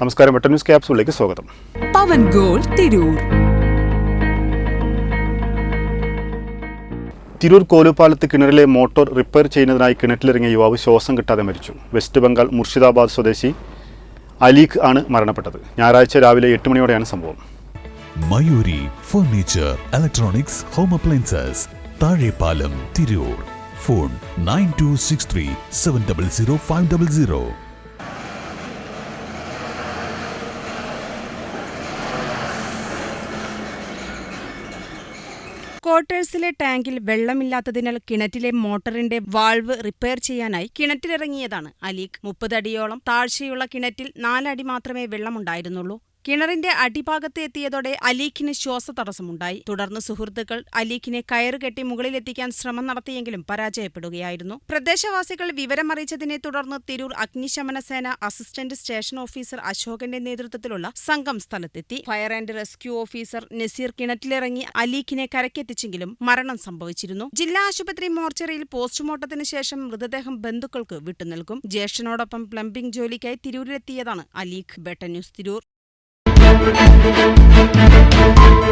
നമസ്കാരം വെട്ടൻ ന്യൂസ് ക്യാപ്സൂളിലേക്ക് സ്വാഗതം. പവൻ ഗോൾ തിരൂർ. തിരൂർ കോലുപാലത്ത് കിണറിലെ മോട്ടോർ റിപ്പയർ ചെയ്യുന്നതിനായി കിണറ്റിലിറങ്ങിയ യുവാവ് ശ്വാസം കിട്ടാതെ മരിച്ചു. വെസ്റ്റ് ബംഗാൾ മുർഷിദാബാദ് സ്വദേശി അലീഖ് ആണ് മരണപ്പെട്ടത്. ഞായറാഴ്ച രാവിലെ എട്ട് മണിയോടെയാണ് സംഭവം. Mayuri furniture electronics home appliances Thazhepalam Tirur. Phone nine two six three seven double zero five double zero. ക്വാർട്ടേഴ്സിലെ ടാങ്കിൽ വെള്ളമില്ലാത്തതിനാൽ കിണറ്റിലെ മോട്ടറിന്റെ വാൾവ് റിപ്പയർ ചെയ്യാനായി കിണറ്റിലിറങ്ങിയതാണ് അലീഖ്. മുപ്പതടിയോളം താഴ്ചയുള്ള കിണറ്റിൽ നാലടി മാത്രമേ വെള്ളമുണ്ടായിരുന്നുള്ളൂ. കിണറിന്റെ അടിഭാഗത്ത് എത്തിയതോടെ അലീഖിന് ശ്വാസതടസ്സമുണ്ടായി. തുടർന്ന് സുഹൃത്തുക്കൾ അലീഖിനെ കയറുകെട്ടി മുകളിലെത്തിക്കാൻ ശ്രമം നടത്തിയെങ്കിലും പരാജയപ്പെടുകയായിരുന്നു. പ്രദേശവാസികൾ വിവരമറിയിച്ചതിനെ തുടർന്ന് തിരൂർ അഗ്നിശമന സേന അസിസ്റ്റന്റ് സ്റ്റേഷൻ ഓഫീസർ അശോകന്റെ നേതൃത്വത്തിലുള്ള സംഘം സ്ഥലത്തെത്തി. Fire and rescue officer Naseer കിണറ്റിലിറങ്ങി അലീഖിനെ കരക്കെത്തിച്ചെങ്കിലും മരണം സംഭവിച്ചിരുന്നു. ജില്ലാ ആശുപത്രി മോർച്ചറിയിൽ പോസ്റ്റ്മോർട്ടത്തിന് ശേഷം മൃതദേഹം ബന്ധുക്കൾക്ക് വിട്ടുനൽകും ജ്യേഷ്ഠനോടൊപ്പം പ്ലംബിംഗ് ജോലിക്കായി തിരൂരിലെത്തിയതാണ് അലീഖ്. ബെട്ട ന്യൂസ് തിരൂർ. thank you